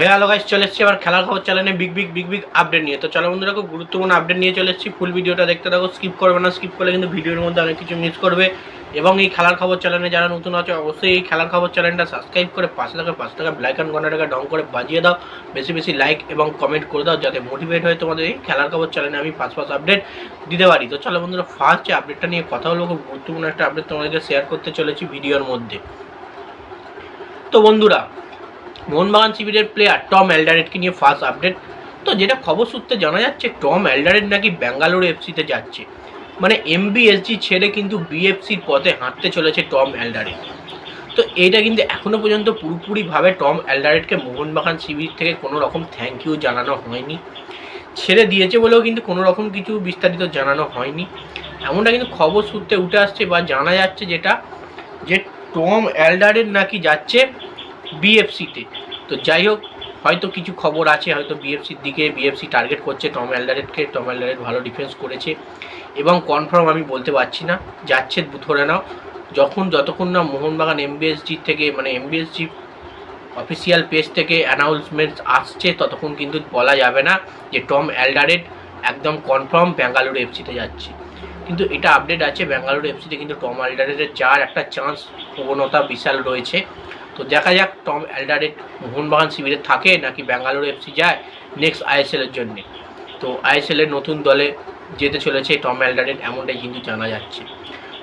হে আলো গাইস চলে এসেছি আবার খেলার খবর চ্যানেলে big big big big update নিয়ে। তো চলো বন্ধুরা, খুব গুরুত্বপূর্ণ আপডেট নিয়ে চলে এসেছি। ফুল ভিডিওটা দেখতে থাকো স্কিপ করবে না স্কিপ করলে কিন্তু ভিডিওর মধ্যে অনেক কিছু মিস করবে। এবং এই খেলার খবর চ্যানেলে যারা নতুন আছে, অবশ্যই এই খেলার খবর চ্যানেলটা সাবস্ক্রাইব করে পাঁচ থাকা পাঁচ থাকা ব্ল্যাক অ্যান্ড ঘন্টাটাকে ডং করে বাজিয়ে দাও। বেশি বেশি লাইক এবং কমেন্ট করে দাও, যাতে মোটিভেট হয়ে তোমাদের এই খেলার খবর চ্যানেলে আমি পাঁচ পাঁচ আপডেট দিতে পারি। তো চলো বন্ধুরা ফার্স্ট যে আপডেটটা নিয়ে কথা হলো খুব গুরুত্বপূর্ণ একটা আপডেট তোমাদেরকে শেয়ার করতে চলেছি ভিডিওর মধ্যে। তো বন্ধুরা মোহনবাগান শিবিরের প্লেয়ার টম এলডারেটকে নিয়ে ফার্স্ট আপডেট তো যেটা খবর সূত্রে জানা যাচ্ছে টম এলডারেট নাকি ব্যাঙ্গালোর এফসিতে যাচ্ছে। মানে এমবিএসজি ছেড়ে কিন্তু বিএফসির পথে হাঁটতে চলেছে টম এলডারেট তো এইটা কিন্তু এখনও পর্যন্ত পুরোপুরিভাবে টম এলডারেটকে মোহনবাগান শিবির থেকে কোনো রকম থ্যাংক ইউ জানানো হয়নি। ছেড়ে দিয়েছে বলেও কিন্তু কোনো রকম কিছু বিস্তারিত জানানো হয়নি। এমনটা কিন্তু খবর সূত্রে উঠে আসছে বা জানা যাচ্ছে যেটা, যে টম এলডারেট নাকি যাচ্ছে বিএফসিতে তো যাই হোক, হয়তো কিছু খবর আছে, হয়তো বিএফসির দিকে বিএফসি টার্গেট করছে টম অ্যালডারেটকে টম অ্যালডারেট ভালো ডিফেন্স করেছে এবং কনফার্ম আমি বলতে পারছি না, যাচ্ছে ধরে নাও, যখন যতক্ষণ না মোহনবাগান এমবিএসজি থেকে মানে এমবিএসজি অফিসিয়াল পেজ থেকে অ্যানাউন্সমেন্ট আসছে, ততক্ষণ কিন্তু বলা যাবে না যে টম অ্যালডারেট একদম কনফার্ম ব্যাঙ্গালুরু এফসিতে যাচ্ছে। কিন্তু এটা আপডেট আছে ব্যাঙ্গালুরু এফসিতে কিন্তু টম অ্যালডারেটের যাওয়ার একটা চান্স প্রবণতা বিশাল রয়েছে। তো দেখা যাক টম অ্যালডারেট মোহনবাগান শিবিরে থাকে নাকি ব্যাঙ্গালোর এফসি যায় নেক্সট আইএসএলের জন্যে। তো আইএসএলের নতুন দলে যেতে চলেছে টম অ্যালডারেট এমনটাই কিন্তু জানা যাচ্ছে।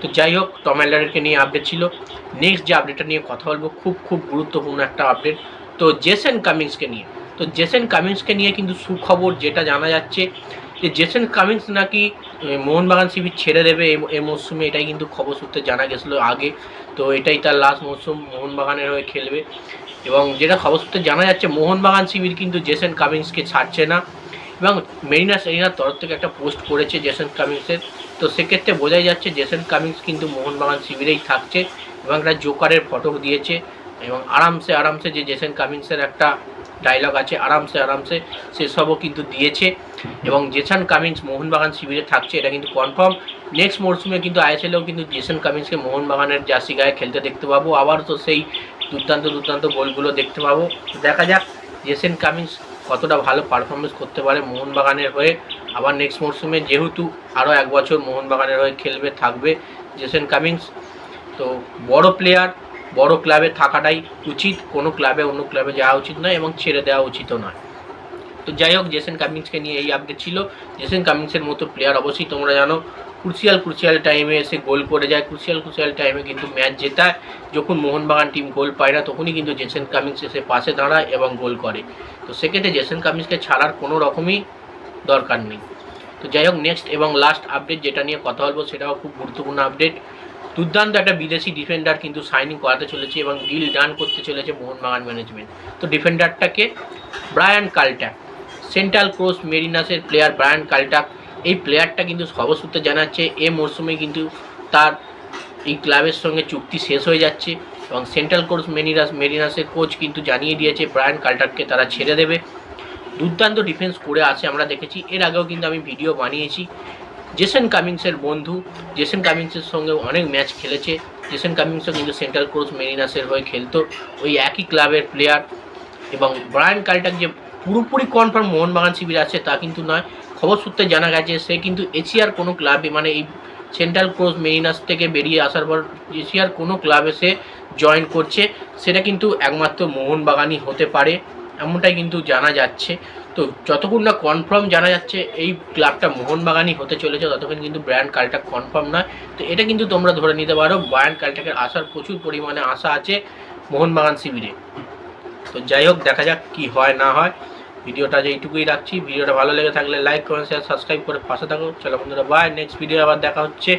তো যাই হোক, টম অ্যালডারেটকে নিয়ে আপডেট ছিল। নেক্সট যে আপডেটটা নিয়ে কথা বলব, খুব খুব গুরুত্বপূর্ণ একটা আপডেট তো জেসেন কামিংসকে নিয়ে। তো জেসেন কামিংসকে নিয়ে কিন্তু সুখবর যেটা জানা যাচ্ছে যে জেসেন কামিংস নাকি মোহনবাগান শিবির ছেড়ে দেবে এই মরশুমে, এটাই কিন্তু খবর সূত্রে জানা গেছিল আগে। তো এটাই তার লাস্ট মরশুম, মোহনবাগানের হয়ে খেলবে। এবং যেটা খবর সূত্রে জানা যাচ্ছে, মোহনবাগান শিবির কিন্তু জেসেন কামিংসকে ছাড়ছে না। এবং মেরিনাস সেরিনার তরফ থেকে একটা পোস্ট করেছে জেসন কামিংসের। তো সেক্ষেত্রে বোঝাই যাচ্ছে, জেসন কামিংস কিন্তু মোহনবাগান শিবিরেই থাকছে এবং একটা জোকারের ফটো দিয়েছে। এবং আরামসে আরামসে যে জেসন কামিংসের একটা ডায়লগ আছে, আরামসে আরামসে সেসবও কিন্তু দিয়েছে। এবং জেসন কামিন্স মোহনবাগান শিবিরে থাকছে, এটা কিন্তু কনফার্ম নেক্সট মরশুমে কিন্তু আইএসএলেও কিন্তু জেসন কামিন্সকে মোহনবাগানের জার্সি গায়ে খেলতে দেখতে পাবো। আবার তো সেই দুর্দান্ত দুর্দান্ত গোলগুলো দেখতে পাবো। দেখা যাক জেসেন কামিন্স কতটা ভালো পারফরমেন্স করতে পারে মোহনবাগানের হয়ে। আবার নেক্সট মরশুমে যেহেতু আরও এক বছর মোহনবাগানের হয়ে খেলবে, থাকবে জেসেন কামিংস তো বড় প্লেয়ার বড় ক্লাবে থাকাটাই উচিত। কোনো ক্লাবে অন্য ক্লাবে যাওয়া উচিত নয় এবং ছেড়ে দেওয়া উচিতও নয়। তো যাই হোক জেসেন কামিংসকে নিয়ে এই আপডেট ছিল। জেসেন কামিংসের মতো প্লেয়ার অবশ্যই তোমরা জানো ক্রুশিয়াল ক্রুশিয়াল টাইমে এসে গোল করে যায়। ক্রুশিয়াল ক্রুশিয়াল টাইমে কিন্তু ম্যাচ জেতায়। যখন মোহনবাগান টিম গোল পায় না, তখনই কিন্তু জেসেন কামিংস এসে পাশে দাঁড়ায় এবং গোল করে। তো সেক্ষেত্রে জেসেন কামিংসকে ছাড়ার কোনো রকমই দরকার নেই। তো যাই হোক নেক্সট এবং লাস্ট আপডেট যেটা নিয়ে কথা বলব, সেটাও খুব গুরুত্বপূর্ণ আপডেট দুর্দান্ত একটা বিদেশি ডিফেন্ডার কিন্তু সাইনিং করাতে চলেছে এবং ডিল ডান করতে চলেছে মোহনবাগান ম্যানেজমেন্ট তো ডিফেন্ডারটাকে ব্রায়ান কালটাক সেন্ট্রাল ক্রস মেরিনাসের প্লেয়ার ব্রায়ান কালটাক এই প্লেয়ারটা কিন্তু খবর সূত্রে জানাচ্ছে এ মরশুমে কিন্তু তার এই ক্লাবের সঙ্গে চুক্তি শেষ হয়ে যাচ্ছে এবং সেন্ট্রাল কোর্স মেরিনাস মেরিনাসের কোচ কিন্তু জানিয়ে দিয়েছে ব্রায়ান কাল্টারকে তারা ছেড়ে দেবে। দুর্দান্ত ডিফেন্স করে আছে আমরা দেখেছি। এর আগেও কিন্তু আমি ভিডিও বানিয়েছি। জেসেন কামিংসের বন্ধু জেসেন কামিংসের সঙ্গে অনেক ম্যাচ খেলেছে। জেসেন কামিংসও কিন্তু সেন্ট্রাল কোর্স মেরিনাসের হয়ে খেলতো। ওই একই ক্লাবের প্লেয়ার এবং ব্রায়ান কাল্টাক যে পুরোপুরি কনফার্ম মোহনবাগান শিবির আছে, তা কিন্তু নয়। খবর সূত্রে জানা গেছে, সে কিন্তু এশিয়ার কোনো ক্লাবে মানে এই সেন্ট্রাল ক্রস মেরিনাস থেকে বেরিয়ে আসার পর এশিয়ার কোনো ক্লাবে সে জয়েন করছে। সেটা কিন্তু একমাত্র মোহনবাগানই হতে পারে, এমনটাই কিন্তু জানা যাচ্ছে। তো যতক্ষণ না কনফার্ম জানা যাচ্ছে, এই ক্লাবটা মোহনবাগানই হতে চলেছে, ততক্ষণ কিন্তু ব্র্যান্ড কালটা কনফার্ম নয়। তো এটা কিন্তু তোমরা ধরে নিতে পারো ব্র্যান্ড কালটাকে আসার প্রচুর পরিমাণে আশা আছে মোহনবাগান শিবিরে। তো যাই হোক, দেখা যাক কি হয়, না হয়। ভিডিওটা যে এইটুকুই রাখছি, ভিডিওটা ভালো লেগে থাকলে লাইক কমেন্ট শেয়ার সাবস্ক্রাইব করে পাশে থাকো। চলো বন্ধুরা বাই নেক্সট ভিডিও আবার দেখা হচ্ছে।